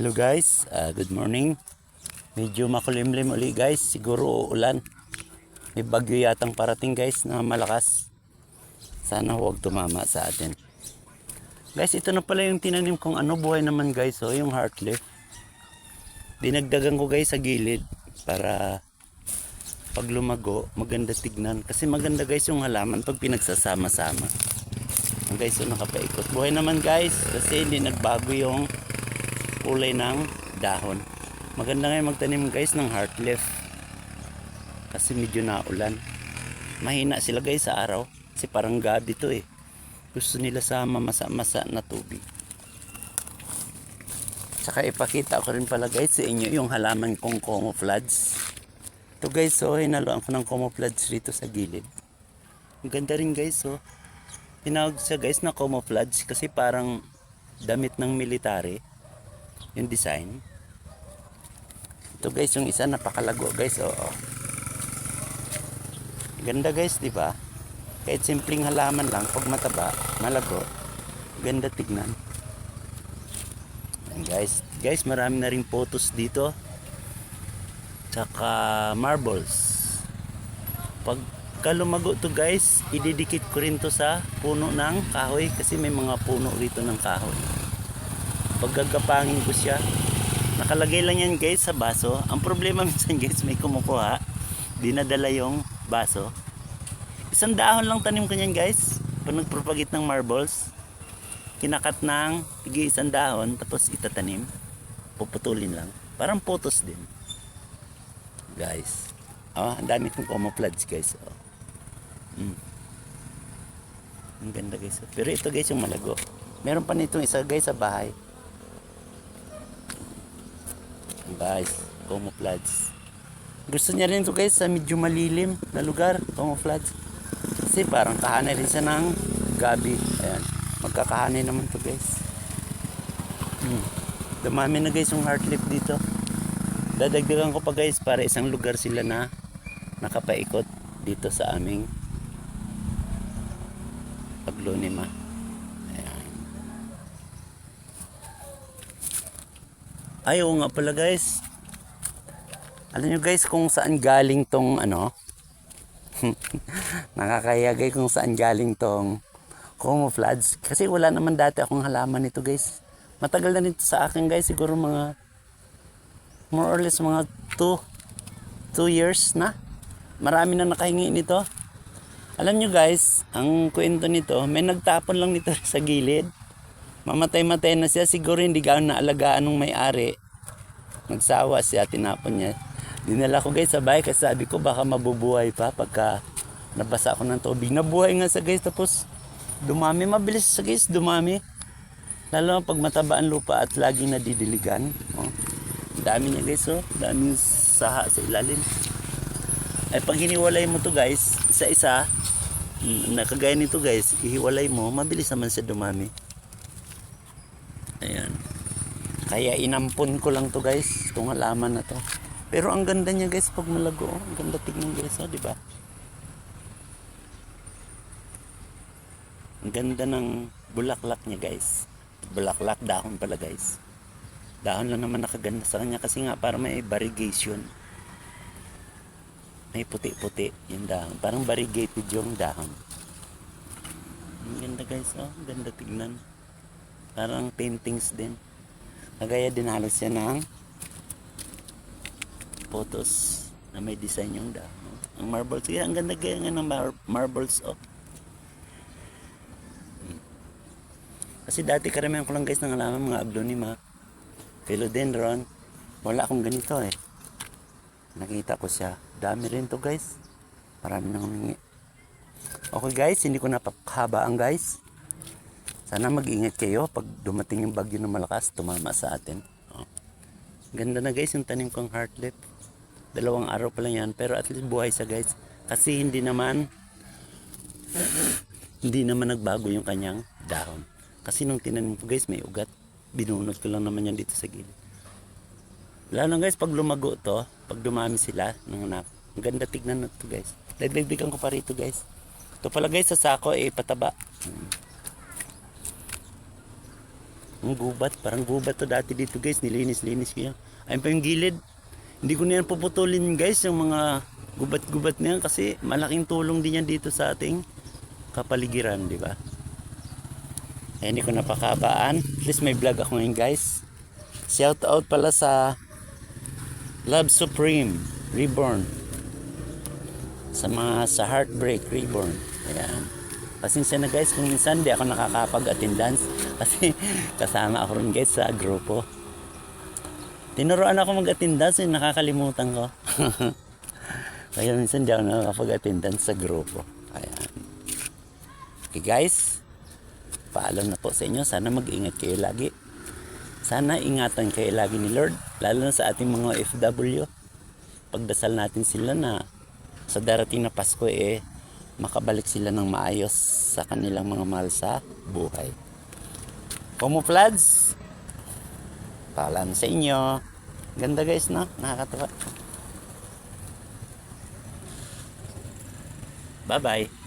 Hello guys, Ah, good morning. Medyo makulimlim uli guys, siguro uulan. May bagyo yatang parating guys na malakas. Sana huwag tumama sa atin. Guys, ito na pala yung tinanim kong ano, buhay naman guys, oh, yung heart leaf. Dinagdagan ko guys sa gilid para pag lumago, maganda tignan. Kasi maganda guys yung halaman pag pinagsasama-sama. Guys, so nakapaikot. Buhay naman guys, kasi hindi nagbago yung kulay ng dahon. Maganda ngayon magtanim guys ng heart leaf. Kasi medyo naulan. Mahina sila guys sa araw. Kasi parang gabi to eh. Gusto nila sa mamasa-masa na tubig. Saka ipakita ko rin pala guys sa inyo yung halaman kong camouflage. Ito guys, so hinaluan ko ng camouflage dito sa gilid. Ang ganda rin guys, so. Tinawag siya guys na camouflage kasi parang damit ng military yung design. Ito guys, yung isa napakalago guys, oo. Ganda guys, di ba? Kahit simpleng halaman lang, pag mataba, malago, ganda tignan. Ayan, guys, guys, marami na rin photos dito. Tsaka marbles. Pag lumago to guys, ididikit ko rin to sa puno ng kahoy kasi may mga puno rito ng kahoy. Pag gagapangin ko siya, nakalagay lang yan guys sa baso. Ang problema minsan guys, may kumukuha, dinadala yung baso. Isang dahon lang tanim ko niyan guys. Pag nagpropagate ng marbles, kinakat ng tigi isang dahon, tapos itatanim. Puputulin lang. Parang photos din. Guys. Oh, ang dami kong camouflage guys. Oh. Mm. Ang ganda guys. Pero ito guys yung malago. Meron pa nitong isa guys sa bahay. Guys, camouflage. Gusto niya rin to guys sa medyo malilim na lugar, camouflage. Kasi parang kahanay rin siya ng gabi. Ayan. Magkakahanay naman to guys. Hmm. Dumami na guys yung heart leaf dito. Dadagdagan ko pa guys para isang lugar sila na nakapaikot dito sa aming paglunima. Ay, nga pala guys. Alam nyo guys kung saan galing tong ano? Nakakaya guys kung saan galing tong camouflage. Kasi wala naman dati akong halaman nito guys. Matagal na nito sa akin guys. Siguro mga more or less mga 2 2 years na. Marami na nakahingi nito. Alam nyo guys, ang kwento nito, may nagtapon lang nito sa gilid. Mamatay-matay na siya. Siguro hindi gano'n naalagaan ng may-ari. Nagsawa siya, tinapon niya. Dinala ko guys sa bahay kasi sabi ko baka mabubuhay pa pagka nabasa ko ng tubig. Nabuhay nga sa guys tapos dumami. Mabilis sa guys, dumami. Lalo pag mataba ang lupa at laging nadidiligan. Oh. Dami niya guys oh. Daming saha sa ilalim. Ay pag hiniwalay mo to guys, isa-isa, mm, nakagaya nito guys, ihiwalay mo, mabilis naman siya dumami. Ayan. Kaya inampun ko lang to guys, itong halaman na to. Pero ang ganda niya guys pag malago. oh. Ang ganda tignan guys, oh, di ba? Ang ganda ng bulaklak niya guys. Bulaklak dahon pala guys. Dahon lang naman nakaganda sa kanya kasi nga para may variegation. May puti-puti yung dahon. Parang variegated yung dahon. Ang ganda guys, oh. Ang ganda tignan. Parang paintings din. Kagaya din halos siya ng photos na may design yung dahon. Ang marbles, kaya ang ganda gaya nga ng mar- marbles oh. Hmm. Kasi dati karamihan ko lang guys nang alaman mga aglonema, philodendron. Wala akong ganito eh. Nakita ko siya. Dami rin to guys. Marami nang humingi. Okay guys, hindi ko napakhabaan guys. Sana mag-ingat kayo pag dumating yung bagyo na malakas, tumama sa atin. Oh. Ganda na guys yung tanim kong heart leaf. Dalawang araw pa lang yan, pero at least buhay sa guys. Kasi hindi naman hindi naman nagbago yung kanyang dahon. Kasi nung tinanim ko guys, may ugat. Binunod ko lang naman yan dito sa gilid. Lalo guys, pag lumago to, pag dumami sila, ng anak, ang ganda tignan na to guys. Dagdagdagan ko pa rito guys. Ito pala guys, sa sako, eh, pataba. Hmm. Ang gubat, parang gubat to dati dito guys. Nilinis-linis ko yan. Ayun pa yung gilid. Hindi ko na yan puputulin guys yung mga gubat-gubat na yan kasi malaking tulong din yan dito sa ating kapaligiran, di ba? Eh, hindi ko napakabaan. At least may vlog ako ngayon guys. Shout out pala sa Love Supreme Reborn. Sa mga sa Heartbreak Reborn. Ayan. Pasensya na guys kung minsan di ako nakakapag-attendance kasi kasama ako rin guys sa grupo. Tinuruan ako mag-attendance eh, nakakalimutan ko. Kaya minsan di ako nakakapag-attendance sa grupo. Ayan. Okay guys, paalam na po sa inyo. Sana mag-ingat kayo lagi. Sana ingatan kayo lagi ni Lord, lalo na sa ating mga FW. Pagdasal natin sila na sa darating na Pasko eh, makabalik sila ng maayos sa kanilang mga mahal sa buhay. Como Flads, paalam sa inyo. Ganda guys, no? Nakakatawa. Bye-bye.